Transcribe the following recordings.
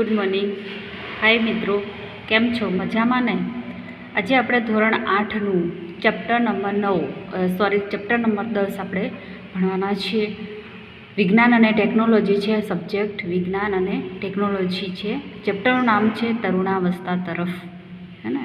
Good morning. હાય મિત્રો, કેમ છો? મજામાં ને? આજે આપણે ધોરણ આઠનું ચેપ્ટર નંબર નવ સોરી ચેપ્ટર નંબર દસ આપણે ભણવાના છીએ. વિજ્ઞાન અને ટેકનોલોજી છે સબ્જેક્ટ. વિજ્ઞાન અને ટેકનોલોજી છે. ચેપ્ટરનું નામ છે તરુણાવસ્થા તરફ. હે ને?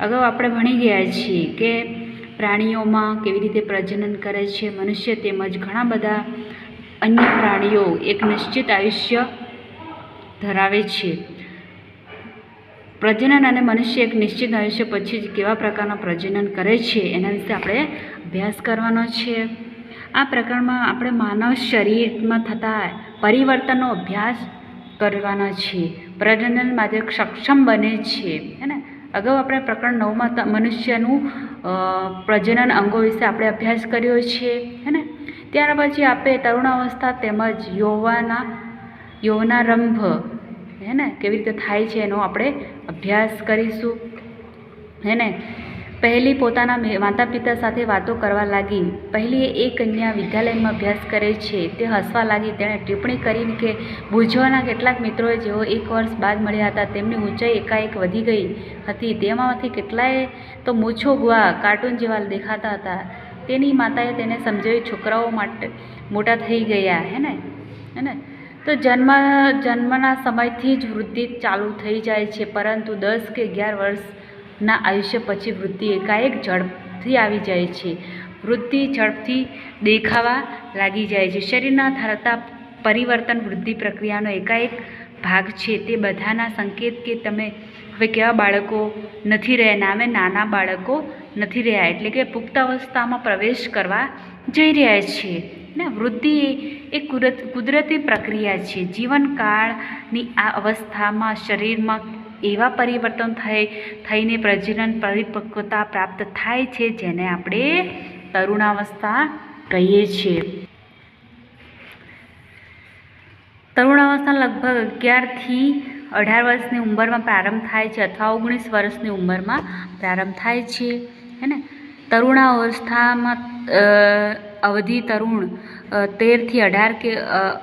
અગાઉ આપણે ભણી ગયા છીએ કે પ્રાણીઓમાં કેવી રીતે પ્રજનન કરે છે, મનુષ્ય તેમજ ઘણા બધા અન્ય પ્રાણીઓ એક નિશ્ચિત આયુષ્ય ધરાવે છે. પ્રજનન અને મનુષ્ય એક નિશ્ચિત આયુષ્ય પછી જ કેવા પ્રકારના પ્રજનન કરે છે એના વિશે આપણે અભ્યાસ કરવાનો છે. આ પ્રકરણમાં આપણે માનવ શરીરમાં થતા પરિવર્તનનો અભ્યાસ કરવાનો છે. પ્રજનન માટે સક્ષમ બને છે, હે ને? અગાઉ આપણે પ્રકરણ નવમાં મનુષ્યનું પ્રજનન અંગો વિશે આપણે અભ્યાસ કર્યો છે, હે ને? ત્યાર પછી આપણે તરુણાવસ્થા તેમજ યૌવના યૌવનારંભ. હે ને? કેવી રીતે થાય છે એનો આપણે અભ્યાસ કરીશું. હે ને? પહેલી પોતાના માતા પિતા સાથે વાતો કરવા લાગી. પહેલી એ કન્યા વિદ્યાલયમાં અભ્યાસ કરે છે. તે હસવા લાગી. તેણે ટિપ્પણી કરીને કે બુઝવાના કેટલાક મિત્રોએ જેઓ એક વર્ષ બાદ મળ્યા હતા, તેમની ઊંચાઈ એકાએક વધી ગઈ હતી. તેમાંથી કેટલાય તો મૂછો ગુવા કાર્ટૂન જેવા દેખાતા હતા. તેની માતાએ તેને સમજાવ્યું, છોકરાઓ માટે મોટા થઈ ગયા. હે ને? હે ને? તો જન્મ, જન્મના સમયથી જ વૃદ્ધિ ચાલુ થઈ જાય છે, પરંતુ દસ કે અગિયાર વર્ષના આયુષ્ય પછી વૃદ્ધિ એકાએક ઝડપથી આવી જાય છે. વૃદ્ધિ ઝડપથી દેખાવા લાગી જાય છે. શરીરના થતા પરિવર્તન વૃદ્ધિ પ્રક્રિયાનો એકાએક ભાગ છે. તે બધાના સંકેત કે તમે હવે કેવા બાળકો નથી રહ્યા નામે નાના બાળકો નથી રહ્યા, એટલે કે પુખ્ત અવસ્થામાં પ્રવેશ કરવા જઈ રહ્યા છીએ ને, વૃદ્ધિ એ કુદરત, કુદરતી પ્રક્રિયા છે. જીવનકાળની આ અવસ્થામાં શરીરમાં એવા પરિવર્તન થઈ, થઈને પ્રજનન પરિપક્વતા પ્રાપ્ત થાય છે, જેને આપણે તરુણાવસ્થા કહીએ છીએ. તરુણાવસ્થા લગભગ અગિયારથી અઢાર વર્ષની ઉંમરમાં પ્રારંભ થાય છે અથવા ઓગણીસ વર્ષની ઉંમરમાં પ્રારંભ થાય છે. હે ને? તરુણાવસ્થામાં અવધિ તરુણ તેરથી અઢાર કે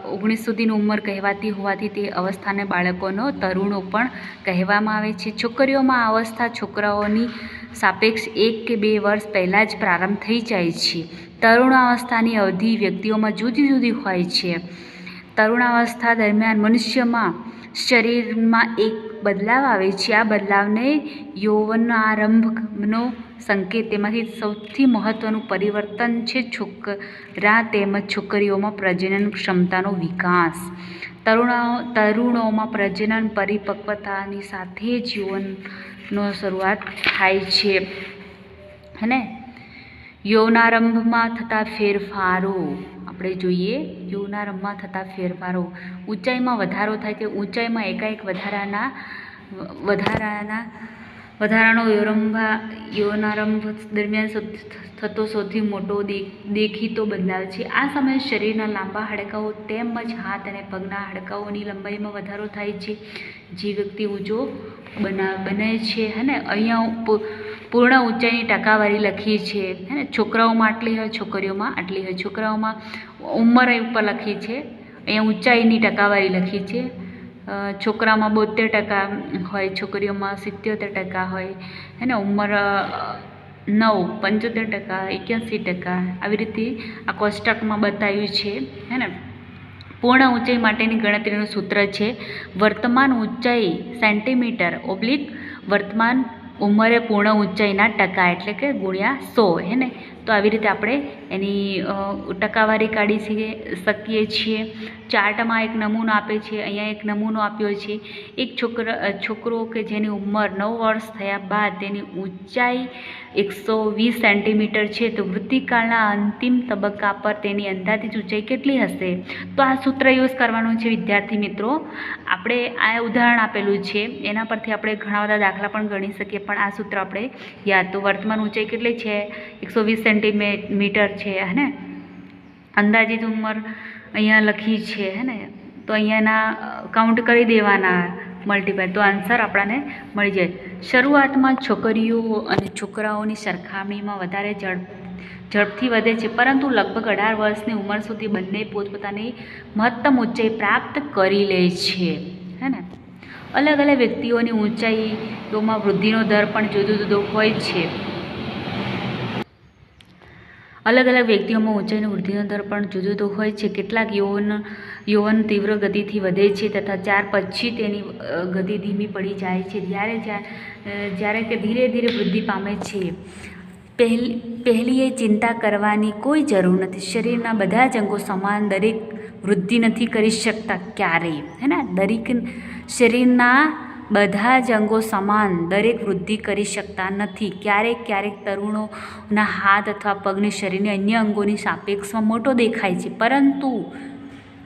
ઓગણીસ સુધીની ઉંમર કહેવાતી હોવાથી તે અવસ્થાને બાળકોનો તરુણો પણ કહેવામાં આવે છે. છોકરીઓમાં આ અવસ્થા છોકરાઓની સાપેક્ષ એક કે બે વર્ષ પહેલાં જ પ્રારંભ થઈ જાય છે. તરુણાવસ્થાની અવધિ વ્યક્તિઓમાં જુદી જુદી હોય છે. તરુણાવસ્થા દરમિયાન મનુષ્યમાં શરીરમાં એક બદલાવ આવે છે. આ બદલાવને યૌવનારંભનો સંકેત તેમાંથી સૌથી મહત્ત્વનું પરિવર્તન છે છોકરા તેમજ છોકરીઓમાં પ્રજનન ક્ષમતાનો વિકાસ. તરુણાઓ, તરુણોમાં પ્રજનન પરિપક્વતાની સાથે જ યૌવનનો શરૂઆત થાય છે. હે ને? યૌવનારંભમાં થતા ફેરફારો આપણે જોઈએ યૌવનારંભમાં થતા ફેરફારો. ઊંચાઈમાં વધારો થાય છે ઊંચાઈમાં એકાએક વધારાના વધારાના, વધારાનો યોરંભા યૌવનારંભ દરમિયાન થતો સૌથી મોટો દેખીતો બદલાવ છે. આ સમયે શરીરના લાંબા હાડકાઓ તેમજ હાથ અને પગના હાડકાઓની લંબાઈમાં વધારો થાય છે. જે વ્યક્તિ ઊંચો બના બને છે અને અહીંયા પૂર્ણ ઊંચાઈની ટકાવારી લખી છે હે છોકરાઓમાં આટલી હોય, છોકરીઓમાં આટલી હોય. છોકરાઓમાં ઉંમર ઉપર લખી છે અહીંયા ઊંચાઈની ટકાવારી લખી છે છોકરામાં બોતેર ટકા હોય, છોકરીઓમાં સિત્યોતેર ટકા હોય. હે ને? ઉંમર નવ, પંચોતેર ટકા, એક્યાસી ટકા. આવી રીતે આ કોષ્ટકમાં બતાવ્યું છે. હે ને? પૂર્ણ ઊંચાઈ માટેની ગણતરીનું સૂત્ર છે. વર્તમાન ઊંચાઈ સેન્ટીમીટર ઓબ્લિક વર્તમાન ઉંમરે પૂર્ણ ઊંચાઈના ટકા એટલે કે ગુણ્યા સો, હે ને? તો આવી રીતે આપણે એની ટકાવારી કાઢી શકીએ શકીએ છીએ. ચાર્ટમાં એક નમૂનો આપે છે, અહીંયા એક નમૂનો આપ્યો છે. એક છોકરા, છોકરો કે જેની ઉંમર નવ વર્ષ થયા બાદ તેની ઊંચાઈ એકસો વીસ સેન્ટીમીટર છે, તો વૃત્તિકાળના અંતિમ તબક્કા પર તેની અંદાજિત ઊંચાઈ કેટલી હશે? તો આ સૂત્ર યુઝ કરવાનું છે, વિદ્યાર્થી મિત્રો. આપણે આ ઉદાહરણ આપેલું છે, એના પરથી આપણે ઘણા બધા દાખલા પણ ગણી શકીએ, પણ આ સૂત્ર આપણે યાદ. તો વર્તમાન ઊંચાઈ કેટલી છે? એકસો વીસ સેન્ટીમીટર છે, હે અંદાજિત ઉંમર અહીંયા લખી છે, હે ને? તો અહીંયાના કાઉન્ટ કરી દેવાના મલ્ટીપ્લાય તો આન્સર આપણને મળી જાય. શરૂઆતમાં છોકરીઓ અને છોકરાઓની સરખામણીમાં વધારે ઝડપ, ઝડપથી વધે છે, પરંતુ લગભગ અઢાર વર્ષની ઉંમર સુધી બંને પોતપોતાની મહત્તમ ઊંચાઈ પ્રાપ્ત કરી લે છે, હે ને? અલગ અલગ વ્યક્તિઓની ઊંચાઈઓમાં વૃદ્ધિનો દર પણ જુદો જુદો હોય છે. અલગ અલગ વ્યક્તિઓમાં ઊંચાઈની વૃદ્ધિનો દર પણ જુદો જુદો હોય છે. કેટલાક યૌવન યૌવન તીવ્ર ગતિથી વધે છે તથા ચાર પછી તેની ગતિ ધીમી પડી જાય છે. જ્યારે જ્યારે કે ધીરે ધીરે વૃદ્ધિ પામે છે, પહેલી પહેલી એ ચિંતા કરવાની કોઈ જરૂર નથી. શરીરના બધા જ અંગો સમાન, દરેક વૃદ્ધિ નથી કરી શકતા ક્યારેય. હે ને? દરેક શરીરના બધા જ અંગો સમાન, દરેક વૃદ્ધિ કરી શકતા નથી. ક્યારેક ક્યારેક તરુણોના હાથ અથવા પગને શરીરને અન્ય અંગોની સાપેક્ષમાં મોટો દેખાય છે. પરંતુ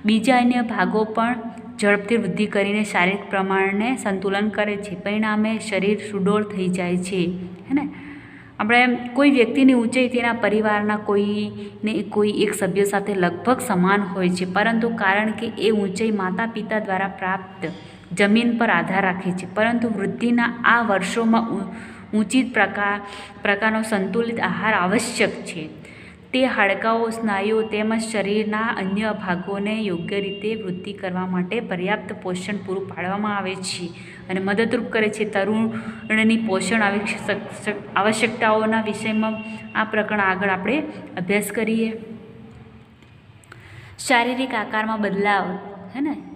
બીજા અન્ય ભાગો પણ ઝડપથી વૃદ્ધિ કરીને શારીરિક પ્રમાણને સંતુલન કરે છે. પરિણામે શરીર સુડોળ થઈ જાય છે, હે ને? આપણે કોઈ વ્યક્તિની ઊંચાઈ તેના પરિવારના કોઈને કોઈ એક સભ્ય સાથે લગભગ સમાન હોય છે. પરંતુ કારણ કે એ ઊંચાઈ માતા પિતા દ્વારા પ્રાપ્ત જમીન પર આધાર રાખે છે. પરંતુ વૃદ્ધિના આ વર્ષોમાં ઊંચી પ્રકાર પ્રકારનો સંતુલિત આહાર આવશ્યક છે. તે હાડકાઓ, સ્નાયુઓ તેમજ શરીરના અન્ય ભાગોને યોગ્ય રીતે વૃદ્ધિ કરવા માટે પર્યાપ્ત પોષણ પૂરું પાડવામાં આવે છે અને મદદરૂપ કરે છે. તરુણની પોષણ આવશ્યક આવશ્યકતાઓના વિષયમાં આ પ્રકરણ આગળ આપણે અભ્યાસ કરીએ. શારીરિક આકારમાં બદલાવ, હે ને?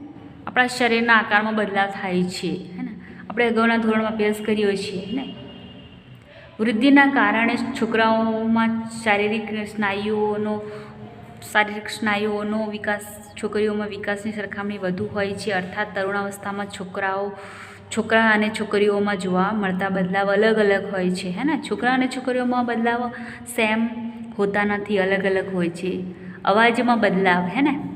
આપણા શરીરના આકારમાં બદલાવ થાય છે, હે ને? આપણે અગાઉના ધોરણમાં અભ્યાસ કર્યો છે, હે ને? વૃદ્ધિના કારણે છોકરાઓમાં શારીરિક સ્નાયુઓનો શારીરિક સ્નાયુઓનો વિકાસ, છોકરીઓમાં વિકાસની સરખામણી વધુ હોય છે. અર્થાત તરુણાવસ્થામાં છોકરાઓ, છોકરા અને છોકરીઓમાં જોવા મળતા બદલાવ અલગ અલગ હોય છે, હે ને? છોકરા અને છોકરીઓમાં બદલાવ સેમ હોતા નથી, અલગ અલગ હોય છે. અવાજમાં બદલાવ, હે ને?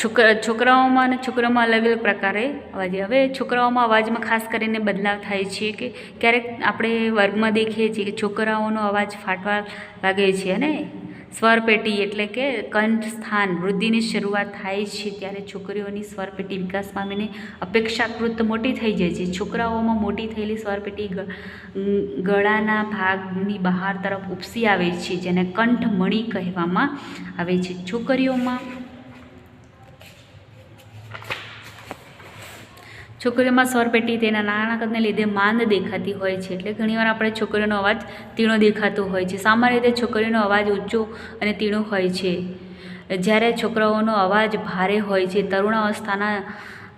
છોકરા છોકરાઓમાં અને છોકરાઓમાં અલગ અલગ પ્રકારે અવાજ. હવે છોકરાઓમાં અવાજમાં ખાસ કરીને બદલાવ થાય છે કે ક્યારેક આપણે વર્ગમાં દેખીએ છીએ કે છોકરાઓનો અવાજ ફાટવા લાગે છે અને સ્વરપેટી એટલે કે કંઠ સ્થાન વૃદ્ધિની શરૂઆત થાય છે ત્યારે છોકરીઓની સ્વરપેટી વિકાસ પામીને અપેક્ષાકૃત મોટી થઈ જાય છે. છોકરાઓમાં મોટી થયેલી સ્વરપેટી ગળાના ભાગની બહાર તરફ ઉપસી આવે છે જેને કંઠમણી કહેવામાં આવે છે. છોકરીઓમાં છોકરીઓમાં સ્વરપેટી તેના નાના કદને લીધે માંદ દેખાતી હોય છે. એટલે ઘણીવાર આપણે છોકરીઓનો અવાજ તીણો દેખાતો હોય છે. સામાન્ય રીતે છોકરીઓનો અવાજ ઊંચો અને તીણો હોય છે. જ્યારે છોકરાઓનો અવાજ ભારે હોય છે, તરુણાવસ્થાના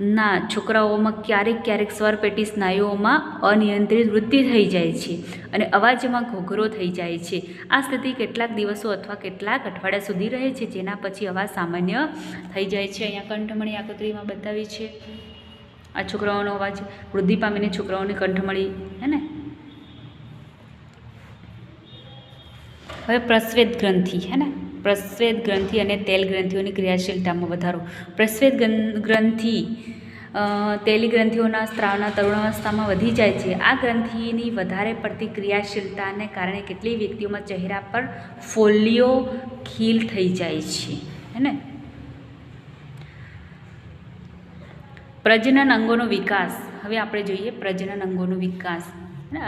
ના છોકરાઓમાં ક્યારેક ક્યારેક સ્વરપેટી સ્નાયુઓમાં અનિયંત્રિત વૃદ્ધિ થઈ જાય છે અને અવાજમાં ઘોઘરો થઈ જાય છે. આ સ્થિતિ કેટલાક દિવસો અથવા કેટલાક અઠવાડિયા સુધી રહે છે, જેના પછી અવાજ સામાન્ય થઈ જાય છે. અહીંયા કંઠમણી આકૃતિમાં બતાવી છે. આ છોકરાઓનો અવાજ વૃદ્ધિ પામીને છોકરાઓની કંઠમળી હે ને? હવે પ્રસ્વેદ ગ્રંથિ, હે ને? પ્રસ્વેદ ગ્રંથિ અને તેલ ગ્રંથિઓની ક્રિયાશીલતામાં વધારો. પ્રસ્વેદ ગ્રં- ગ્રંથિ તેલી ગ્રંથિઓના સ્ત્રાવના તરુણાવસ્થામાં વધી જાય છે. આ ગ્રંથિની વધારે પડતી ક્રિયાશીલતાને કારણે કેટલી વ્યક્તિઓમાં ચહેરા પર ફોલ્લીઓ ખીલ થઈ જાય છે, હે ને? પ્રજનન અંગોનો વિકાસ. હવે આપણે જોઈએ પ્રજનન અંગોનો વિકાસ.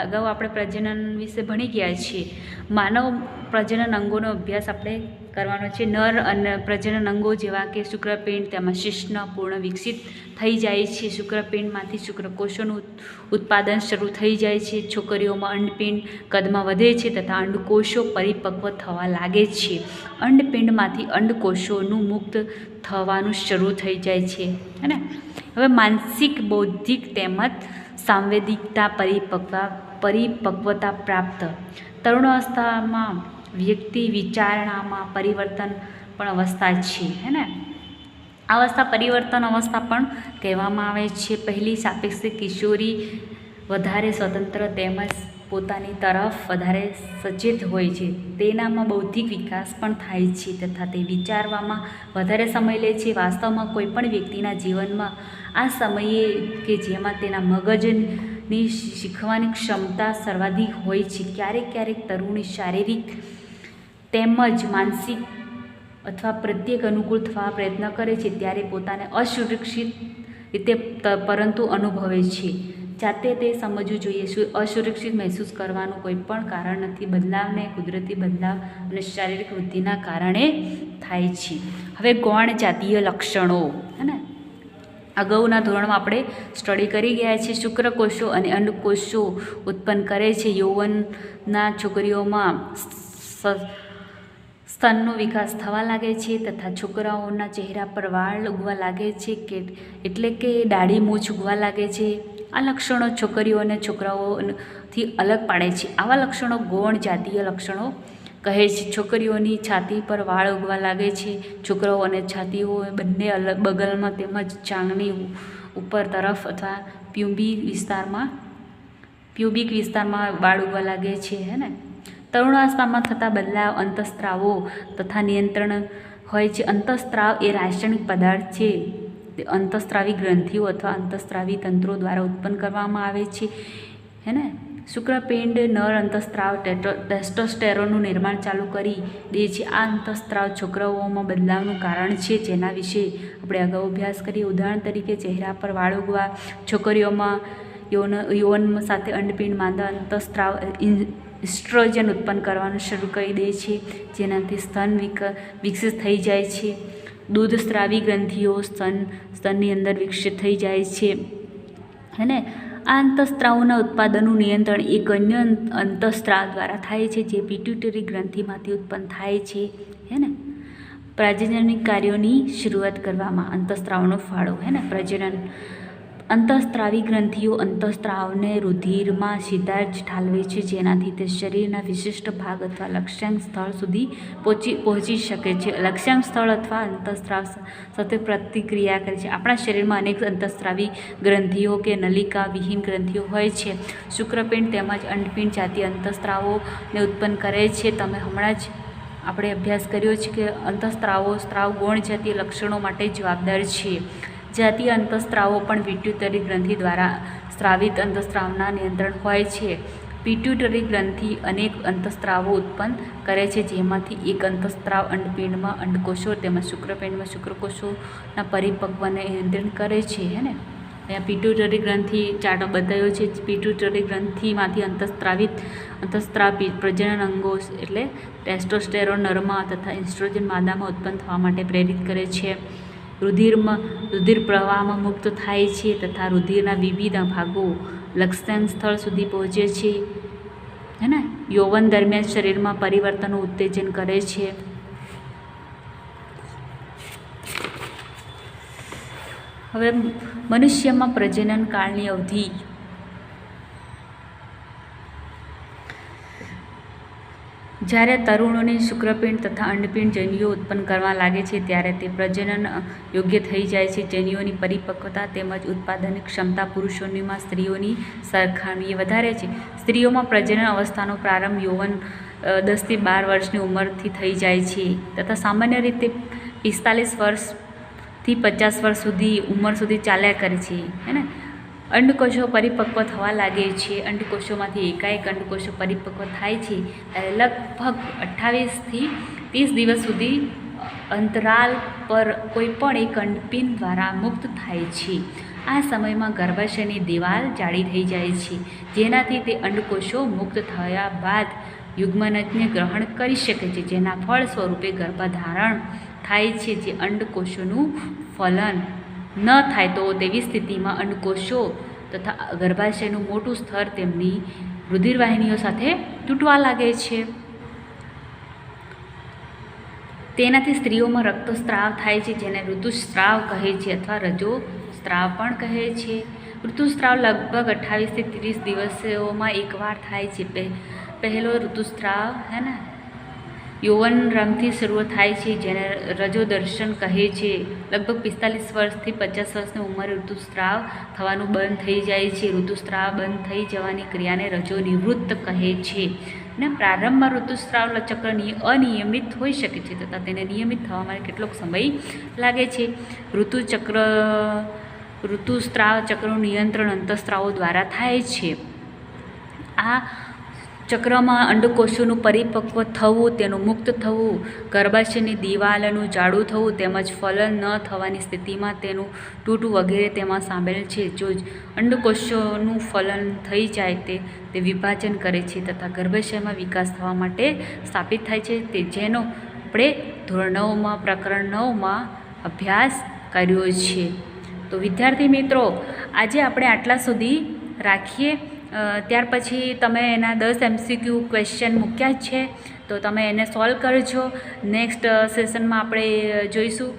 અગાઉ આપણે પ્રજનન વિશે ભણી ગયા છીએ. માનવ પ્રજનન અંગોનો અભ્યાસ આપણે કરવાનો છે. નર અને પ્રજનન અંગો જેવા કે શુક્રપિંડ, તેમાં શિષ્ણ પૂર્ણ, વિકસિત થઈ જાય છે. શુક્રપિંડમાંથી શુક્રકોષોનું ઉત- ઉત્પાદન શરૂ થઈ જાય છે. છોકરીઓમાં અંડપિંડ કદમાં વધે છે તથા અંડકોષો પરિપક્વ થવા લાગે છે. અંડપિંડમાંથી અંડકોષોનું મુક્ત થવાનું શરૂ થઈ જાય છે. હે ને હવે માનસિક, બૌદ્ધિક તેમજ સાંવેદિકતા પરિપક્વ, પરિપક્વતા પ્રાપ્ત. તરુણ અવસ્થામાં વ્યક્તિ વિચારણામાં પરિવર્તન પણ અવસ્થા છે, હે ને? આ અવસ્થા પરિવર્તન અવસ્થા પણ કહેવામાં આવે છે. પહેલી સાપેક્ષે કિશોરી વધારે સ્વતંત્ર તેમજ પોતાની તરફ વધારે સચેત હોય છે. તેનામાં બૌદ્ધિક વિકાસ પણ થાય છે તથા તે વિચારવામાં વધારે સમય લે છે. વાસ્તવમાં કોઈપણ વ્યક્તિના જીવનમાં આ સમયે કે જેમાં તેના મગજની શીખવાની ક્ષમતા સર્વાધિક હોય છે, ક્યારેક ક્યારેક તરુણી શારીરિક તેમજ માનસિક અથવા પ્રત્યેક અનુકૂળ થવા પ્રયત્ન કરે છે, ત્યારે પોતાને અસુરક્ષિત રીતે પરંતુ અનુભવે છે. જાતે તે સમજવું જોઈએ અસુરક્ષિત મહેસૂસ કરવાનું કોઈ પણ કારણ નથી, બદલાવને કુદરતી બદલાવ અને શારીરિક વૃદ્ધિના કારણે થાય છે. હવે ગૌણ જાતીય લક્ષણો, હે ને? અગાઉના ધોરણમાં આપણે સ્ટડી કરી ગયા છીએ. શુક્રકોષો અને અંડકોષો ઉત્પન્ન કરે છે. યૌવનના છોકરીઓમાં સ્તનનો વિકાસ થવા લાગે છે તથા છોકરાઓના ચહેરા પર વાળ ઉગવા લાગે છે કે, એટલે કે દાઢી મૂછ ઉગવા લાગે છે. આ લક્ષણો છોકરીઓ અને છોકરાઓથી અલગ પાડે છે. આવા લક્ષણો ગૌણ જાતીય લક્ષણો કહે છે, છોકરીઓની છાતી પર વાળ ઉગવા લાગે છે. છોકરાઓ અને છાતીઓ બંને અલગ બગલમાં તેમજ ચાંગણી ઉપર તરફ અથવા પ્યુબી વિસ્તારમાં પ્યુબિક વિસ્તારમાં વાળ ઉગવા લાગે છે, હે ને? તરુણાવસ્થામાં થતા બદલાવ અંતસ્ત્રાવો તથા નિયંત્રણ હોય છે. અંતસ્ત્રાવ એ રાસાયણિક પદાર્થ છે. તે અંતસ્ત્રાવી ગ્રંથિઓ અથવા અંતસ્ત્રાવી તંત્રો દ્વારા ઉત્પન્ન કરવામાં આવે છે, હે ને? શુક્રપિંડ નર અંતસ્ત્રાવ ટેસ્ટોસ્ટેરોનનું નિર્માણ ચાલુ કરી દે છે આ અંતસ્ત્રાવ છોકરાઓમાં બદલાવનું કારણ છે જેના વિશે આપણે અગાઉ અભ્યાસ કરીએ. ઉદાહરણ તરીકે, ચહેરા પર વાળ ઉગવા, છોકરીઓમાં યૌન, યૌવન સાથે અંડપિંડ, માંદા, અંતસ્ત્રાવ ઇસ્ટ્રોજન ઉત્પન્ન કરવાનું શરૂ કરી દે છે જેનાથી સ્તન વિક, વિકસિત થઈ જાય છે. દૂધ સ્ત્રાવી ગ્રંથિઓ સ્તન, સ્તનની અંદર વિકસિત થઈ જાય છે. હે ને આ અંતસ્ત્રાવોના ઉત્પાદનનું નિયંત્રણ એક અન્ય અંતઃસ્ત્રાવ દ્વારા થાય છે, જે પિટ્યુટરી ગ્રંથિમાંથી ઉત્પન્ન થાય છે, હે ને? પ્રજનનિક કાર્યોની શરૂઆત કરવામાં અંતસ્ત્રાવનો ફાળો, હે ને? પ્રજનન અંતસ્ત્રાવી ગ્રંથિઓ અંતસ્ત્રાવને રુધિરમાં સીધા જ ઠાલવે છે, જેનાથી તે શરીરના વિશિષ્ટ ભાગ અથવા લક્ષ્યાંક સ્થળ સુધી પહોંચી પહોંચી શકે છે. લક્ષ્યાંક સ્થળ અથવા અંતઃસ્ત્રાવ સાથે પ્રતિક્રિયા કરે છે. આપણા શરીરમાં અનેક અંતઃસ્ત્રાવી ગ્રંથિઓ કે નલિકા વિહીન ગ્રંથિઓ હોય છે. શુક્રપિંડ તેમજ અંડપિંડ જાતિ અંતઃસ્ત્રાવોને ઉત્પન્ન કરે છે. તમે હમણાં જ આપણે અભ્યાસ કર્યો છે કે અંતઃસ્ત્રાવો સ્ત્રાવ ગૌણ જાતીય લક્ષણો માટે જવાબદાર છે. જાતીય અંતસ્ત્રાવો પણ પિટ્યુટરી ગ્રંથિ દ્વારા સ્ત્રાવિત અંતસ્ત્રાવના નિયંત્રણ હોય છે. પિટ્યુટરી ગ્રંથિ અનેક અંતસ્ત્રાવો ઉત્પન્ન કરે છે, જેમાંથી એક અંતસ્ત્રાવ અંડપિંડમાં અંડકોષો તેમજ શુક્રપિંડમાં શુક્રકોષોના પરિપક્વને નિયંત્રણ કરે છે, હે ને? અહીંયા પિટ્યુટરી ગ્રંથિ ચાર્ટ બતાવ્યો છે, પિટ્યુટરી ગ્રંથિમાંથી અંતસ્ત્રાવિત અંતસ્ત્રાવ પ્રજનન અંગો એટલે ટેસ્ટોસ્ટેરોન, નરમાં તથા ઇન્સ્ટ્રોજન માદામાં ઉત્પન્ન થવા માટે પ્રેરિત કરે છે. રુધિરમાં, રુધિર પ્રવાહમાં મુક્ત થાય છે તથા રુધિરના વિવિધ ભાગો લક્ષ્યાંક સ્થળ સુધી પહોંચે છે. હે ને? યૌવન દરમિયાન શરીરમાં પરિવર્તનનું ઉત્તેજન કરે છે. હવે મનુષ્યમાં પ્રજનન કાળની અવધિ જ્યારે તરુણોની શુક્રપિંડ તથા અંડપિંડ જન્યુઓ ઉત્પન્ન કરવા લાગે છે, ત્યારે તે પ્રજનન યોગ્ય થઈ જાય છે. જન્યુઓની પરિપક્વતા તેમજ ઉત્પાદનની ક્ષમતા પુરુષોનીમાં સ્ત્રીઓની સરખામણીએ વધારે છે. સ્ત્રીઓમાં પ્રજનન અવસ્થાનો પ્રારંભ યૌવન દસથી બાર વર્ષની ઉંમરથી થઈ જાય છે તથા સામાન્ય રીતે પિસ્તાલીસ વર્ષથી પચાસ વર્ષ સુધી ઉંમર સુધી ચાલ્યા કરે છે, હે ને? અંડકોષો પરિપક્વ થવા લાગે છે. અંડકોષોમાંથી એકાએક અંડકોષો પરિપક્વ થાય છે ત્યારે લગભગ અઠ્ઠાવીસથી ત્રીસ દિવસ સુધી અંતરાલ પર કોઈ પણ એક અંડપિન દ્વારા મુક્ત થાય છે. આ સમયમાં ગર્ભાશયની દિવાલ જાડી થઈ જાય છે. જેનાથી તે અંડકોષો મુક્ત થયા બાદ યુગ્મનજને ગ્રહણ કરી શકે છે. જેના ફળ સ્વરૂપે ગર્ભધારણ થાય છે જે અંડકોષોનું ફલન ન થાય તો તેવી સ્થિતિમાં અંડકોષો તથા ગર્ભાશયનું મોટું સ્તર તેમની રુધિરવાહિનીઓ સાથે તૂટવા લાગે છે. તેનાથી સ્ત્રીઓમાં રક્તસ્રાવ થાય છે, જેને ઋતુસ્રાવ કહે છે અથવા રજો સ્ત્રાવ પણ કહે છે. ઋતુસ્રાવ લગભગ અઠ્ઠાવીસથી ત્રીસ દિવસોમાં એકવાર થાય છે. પહે, પહેલો ઋતુસ્રાવ હે ને? યૌવન રમથી શરૂ થાય છે, જેને રજો દર્શન કહે છે. લગભગ પિસ્તાલીસ વર્ષથી પચાસ વર્ષની ઉંમરે ઋતુસ્રાવ થવાનું બંધ થઈ જાય છે. ઋતુસ્રાવ બંધ થઈ જવાની ક્રિયાને રજો નિવૃત્ત કહે છે. ને પ્રારંભમાં ઋતુસ્રાવ ચક્ર અનિયમિત હોઈ શકે છે, તથા તેને નિયમિત થવા માટે કેટલોક સમય લાગે છે. ઋતુચક્ર ઋતુસ્રાવ ચક્રનું નિયંત્રણ અંતઃસ્ત્રાવો દ્વારા થાય છે. આ ચક્રમાં અંડકોષોનું પરિપક્વ થવું, તેનું મુક્ત થવું, ગર્ભાશયની દિવાલનું જાડું થવું તેમજ ફલન ન થવાની સ્થિતિમાં તેનું તૂટવું વગેરે તેમાં સામેલ છે. જો અંડકોષોનું ફલન થઈ જાય તે તે વિભાજન કરે છે તથા ગર્ભાશયમાં વિકાસ થવા માટે સ્થાપિત થાય છે. તે જેનો આપણે ધોરણ નવમાં, પ્રકરણ નવમાં અભ્યાસ કર્યો છે. તો વિદ્યાર્થી મિત્રો, આજે આપણે આટલા સુધી રાખીએ. ત્યાર પછી તમે એના દસ એમસીક્યુ ક્વેશ્ચન મૂક્યા જ છે. તો તમે એને સોલ્વ કરજો. નેક્સ્ટ સેશનમાં આપણે જોઈશું.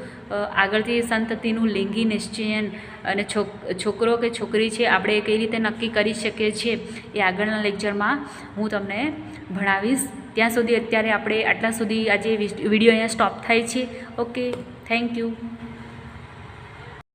આગળથી સંતતિનું લિંગી નિશ્ચયન અને છોક, છોકરો કે છોકરી છે, આપણે કઈ રીતે નક્કી કરી શકીએ છીએ એ આગળના લેક્ચરમાં હું તમને ભણાવીશ. ત્યાં સુધી અત્યારે આપણે આટલા સુધી આજે વીડિયો અહીંયા સ્ટોપ થાય છે. Okay thank you